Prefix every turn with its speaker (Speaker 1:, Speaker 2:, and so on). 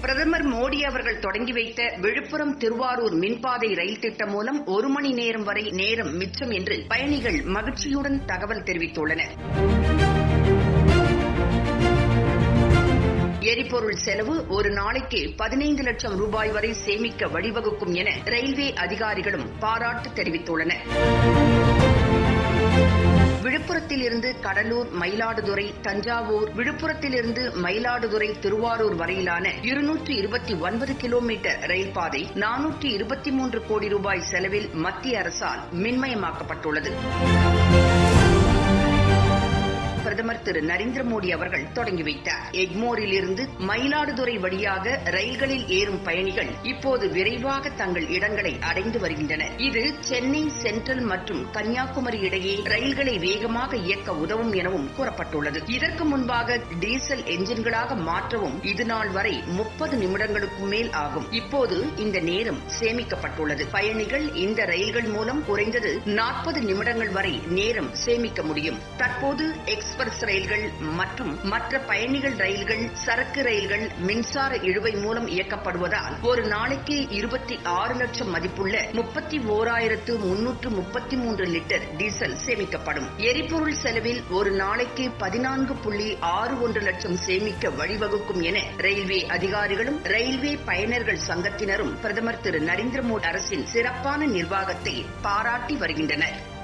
Speaker 1: பிரதமர் மோடி அவர்கள் தொடங்கி வைத்த விழுப்புரம் திருவாரூர் மின்பாதை ரயில் திட்டம் மூலம் ஒரு மணி நேரம் வரை நேரம் மிச்சம் என்று பயணிகள் மகிழ்ச்சியுடன் தகவல் தெரிவித்துள்ளனர். எரிபொருள் செலவு ஒரு நாளைக்கு பதினைந்து லட்சம் ரூபாய் வரை சேமிக்க வழிவகுக்கும் என ரயில்வே அதிகாரிகளும் பாராட்டு தெரிவித்துள்ளனர். சென்னையிலிருந்து இருந்து கடலூர் மயிலாடுதுறை தஞ்சாவூர் விழுப்புரத்தில் இருந்து மயிலாடுதுறை திருவாரூர் வரையிலான இருநூற்று இருபத்தி ஒன்பது கிலோமீட்டர் ரயில் பாதை நானூற்றி இருபத்தி மூன்று கோடி ரூபாய் செலவில் மத்திய அரசால் மின்மயமாக்கப்பட்டுள்ளது. திரு நரேந்திர மோடி அவர்கள் தொடங்கி வைத்தார். எக்மோரில் இருந்து மயிலாடுதுறை வழியாக ரயில்களில் ஏறும் பயணிகள் இப்போது விரைவாக தங்கள் இடங்களை அடைந்து வருகின்றனர். இது சென்னை சென்ட்ரல் மற்றும் கன்னியாகுமரி இடையே ரயில்களை வேகமாக இயக்க உதவும் எனவும் கூறப்பட்டுள்ளது. இதற்கு முன்பாக டீசல் என்ஜின்களாக மாற்றவும் இது நாள் வரை முப்பது நிமிடங்களுக்கும் மேல் ஆகும். இப்போது இந்த நேரம் சேமிக்கப்பட்டுள்ளது. பயணிகள் இந்த ரயில்கள் மூலம் குறைந்தது நாற்பது நிமிடங்கள் வரை நேரம் சேமிக்க முடியும். தற்போது எக்ஸ்பிரஸ் ரயில் ரயில்கள் மற்றும் மற்ற பயணிகள் ரயில்கள் சரக்கு ரயில்கள் மின்சார இழுவை மூலம் இயக்கப்படுவதால் ஒரு நாளைக்கு இருபத்தி ஆறு லட்சம் மதிப்புள்ள முப்பத்தி ஓராயிரத்து முன்னூற்று முப்பத்தி மூன்று லிட்டர் டீசல் சேமிக்கப்படும். எரிபொருள் செலவில் ஒரு நாளைக்கு பதினான்கு புள்ளி ஆறு ஒன்று லட்சம் சேமிக்க வழிவகுக்கும் என ரயில்வே அதிகாரிகளும் ரயில்வே பயனர்கள் சங்கத்தினரும் பிரதமர் திரு நரேந்திர மோடி அரசின் சிறப்பான நிர்வாகத்தை பாராட்டி வருகின்றனர்.